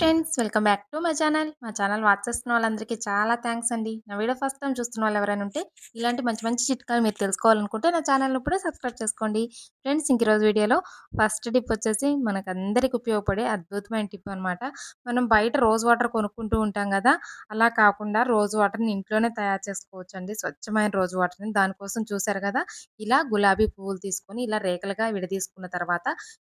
Friends. Welcome back to my channel. మా channel watch చేస్తున్న వాళ్ళందరికీ చాలా థ్యాంక్స్ అండి. నా వీడియో ఫస్ట్ టైం చూస్తున్న వాళ్ళు ఎవరైనా ఉంటే ఇలాంటి మంచి మంచి చిట్కాలు మీరు తెలుసుకోవాలనుకుంటే నా ఛానల్ ఇప్పుడే సబ్స్క్రైబ్ చేసుకోండి. ఫ్రెండ్స్ ఇంక రోజు వీడియోలో ఫస్ట్ టిప్ వచ్చేసి మనకు అందరికి ఉపయోగపడే అద్భుతమైన టిప్ అనమాట మనం బయట రోజ్ వాటర్ కొనుక్కుంటూ ఉంటాం కదా అలా కాకుండా రోజ్ వాటర్ని ఇంట్లోనే తయారు చేసుకోవచ్చు అండి స్వచ్ఛమైన రోజ్ వాటర్ని దానికోసం చూసారు కదా ఇలా గులాబీ పువ్వులు తీసుకొని ఇలా రేఖలుగా విడదీసుకున్న తర్వాత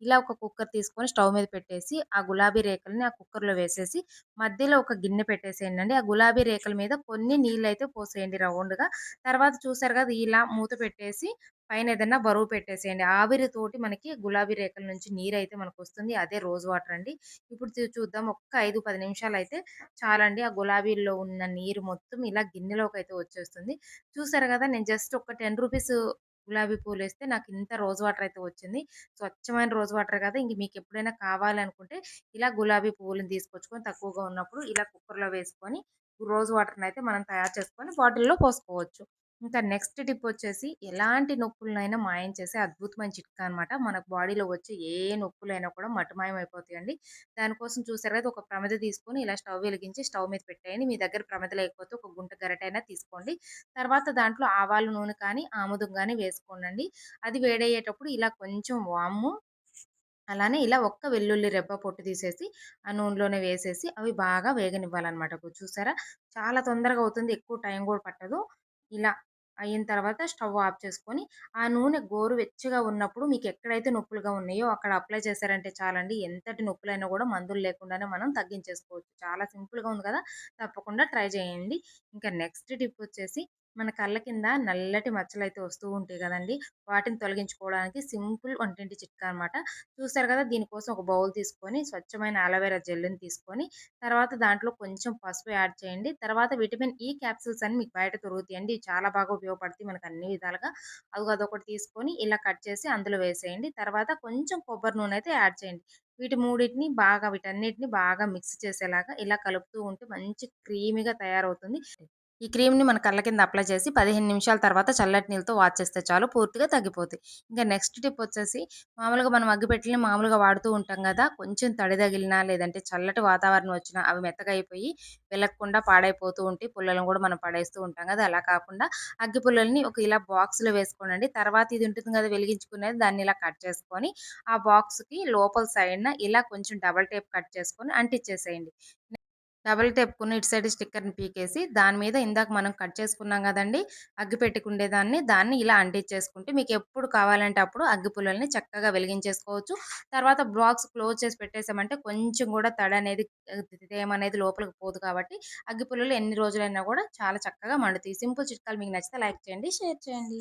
ఇలా ఒక కుక్కర్ తీసుకొని స్టవ్ మీద పెట్టేసి ఆ గులాబీ రేఖల్ని ఆ కుక్కర్ కుక్కర్లో వేసేసి మధ్యలో ఒక గిన్నె పెట్టేసేయండి ఆ గులాబీ రేఖల మీద కొన్ని నీళ్ళు అయితే పోసేయండి రౌండ్గా. తర్వాత చూసారు కదా ఇలా మూత పెట్టేసి పైన ఏదైనా బరువు పెట్టేసేయండి. ఆవిరితోటి మనకి గులాబీ రేఖల నుంచి నీరు అయితే మనకు వస్తుంది అదే రోజ్ వాటర్ అండి. ఇప్పుడు చూద్దాం. ఒక్క ఐదు పది నిమిషాలు అయితే చాలండి. ఆ గులాబీల్లో ఉన్న నీరు మొత్తం ఇలా గిన్నెలోకి అయితే వచ్చేస్తుంది. చూసారు కదా నేను జస్ట్ ఒక టెన్ రూపీస్ గులాబీ పూలు వేస్తే నాకు ఇంత రోజ్ వాటర్ అయితే వచ్చింది. స్వచ్ఛమైన రోజ్ వాటర్ కదా. ఇంక మీకు ఎప్పుడైనా కావాలనుకుంటే ఇలా గులాబీ పువ్వులను తీసుకొచ్చుకొని తక్కువగా ఉన్నప్పుడు ఇలా కుక్కర్లో వేసుకొని రోజ్ వాటర్ని అయితే మనం తయారు చేసుకొని బాటిల్లో పోసుకోవచ్చు. ఇంకా నెక్స్ట్ టిప్ వచ్చేసి ఎలాంటి నొప్పులనైనా మాయం చేసే అద్భుతమైన చిట్కా అనమాట మనకు బాడీలో వచ్చే ఏ నొప్పులైనా కూడా మటుమాయం అయిపోతాయండి దానికోసం చూసారు కదా ఒక ప్రమిద తీసుకొని ఇలా స్టవ్ వెలిగించి స్టవ్ మీద పెట్టేయండి. మీ దగ్గర ప్రమిద లేకపోతే ఒక గుంట గరటైనా తీసుకోండి. తర్వాత దాంట్లో ఆవాలు నూనె కానీ ఆముదం కానీ వేసుకోండి అది వేడయ్యేటప్పుడు ఇలా కొంచెం వాము అలానే ఇలా ఒక్క వెల్లుల్లి రెబ్బ పొట్టు తీసేసి ఆ నూనెలోనే వేసేసి అవి బాగా వేగనివ్వాలన్నమాట. చూసారా? చాలా తొందరగా అవుతుంది. ఎక్కువ టైం కూడా పట్టదు. ఇలా అయిన తర్వాత స్టవ్ ఆఫ్ చేసుకొని ఆ నూనె గోరు వెచ్చగా ఉన్నప్పుడు మీకు ఎక్కడైతే నొప్పులుగా ఉన్నాయో అక్కడ అప్లై చేశారంటే చాలండి. ఎంతటి నొప్పులైనా కూడా మందులు లేకుండానే మనం తగ్గించేసుకోవచ్చు. చాలా సింపుల్గా ఉంది కదా! తప్పకుండా ట్రై చేయండి. ఇంకా నెక్స్ట్ టిప్ వచ్చేసి మన కళ్ళ కింద నల్లటి మచ్చలు అయితే వస్తూ ఉంటాయి కదండి. వాటిని తొలగించుకోవడానికి సింపుల్ వంటింటి చిట్కా అనమాట చూసారు కదా దీనికోసం ఒక బౌల్ తీసుకొని స్వచ్ఛమైన అలోవెరా జెల్ని తీసుకొని తర్వాత దాంట్లో కొంచెం పసుపు యాడ్ చేయండి. తర్వాత విటమిన్ ఈ క్యాప్సిల్స్ అని మీకు బయట దొరుకుతాయండి. చాలా బాగా ఉపయోగపడతాయి మనకు అన్ని విధాలుగా. అది అదొకటి తీసుకొని ఇలా కట్ చేసి అందులో వేసేయండి. తర్వాత కొంచెం కొబ్బరి నూనె అయితే యాడ్ చేయండి. వీటి మూడింటిని బాగా వీటన్నిటిని బాగా మిక్స్ చేసేలాగా ఇలా కలుపుతూ ఉంటే మంచి క్రీమీగా తయారవుతుంది. ఈ క్రీమ్‌ని మన కళ్ళ కింద అప్లై చేసి 15 నిమిషాల తర్వాత చల్లటి నీళ్ళతో వాచ్ చేస్తే చాలు పూర్తిగా తగ్గిపోతాయి. ఇంకా నెక్స్ట్ టిప్ వచ్చేసి మామూలుగా మనం అగ్గిపెట్టెలని మామూలుగా వాడుతూ ఉంటాం కదా! కొంచెం తడి తగిలినా లేదంటే చల్లటి వాతావరణం వచ్చినా అవి మెత్తగా అయిపోయి వెళ్ళకుండా పాడైపోతూ ఉంటాయి. పుల్లలను కూడా మనం పడేస్తూ ఉంటాం కదా! అలా కాకుండా అగ్గి పుల్లల్ని ఒక ఇలా బాక్స్‌లో వేసుకోనండి. తర్వాత ఇది ఉంటుంది కదా వెలిగించుకునేది దాన్ని ఇలా కట్ చేసుకొని ఆ బాక్స్‌కి లోపల సైడ్‌న ఇలా కొంచెం డబల్ టేప్ కట్ చేసుకొని అంటించేసేయండి. డబల్ టేప్‌కుని ఇటు సైడ్ స్టిక్కర్‌ని పీకేసి దాని మీద ఇందాక మనం కట్ చేసుకున్నాం కదండీ! అగ్గిపెట్టెకుండేదాన్ని దాన్ని ఇలా అంటించేసుకుంటే మీకు ఎప్పుడు కావాలంటే అప్పుడు అగ్గి పుల్లల్ని చక్కగా వెలిగించేసుకోవచ్చు. తర్వాత బాక్స్ క్లోజ్ చేసి పెట్టేసామంటే కొంచెం కూడా తడ అనేది తేమనేది లోపలికి పోదు కాబట్టి అగ్గి పుల్లలు ఎన్ని రోజులైనా కూడా చాలా చక్కగా మండుతాయి. సింపుల్ చిట్కాలు మీకు నచ్చితే లైక్ చేయండి, షేర్ చేయండి.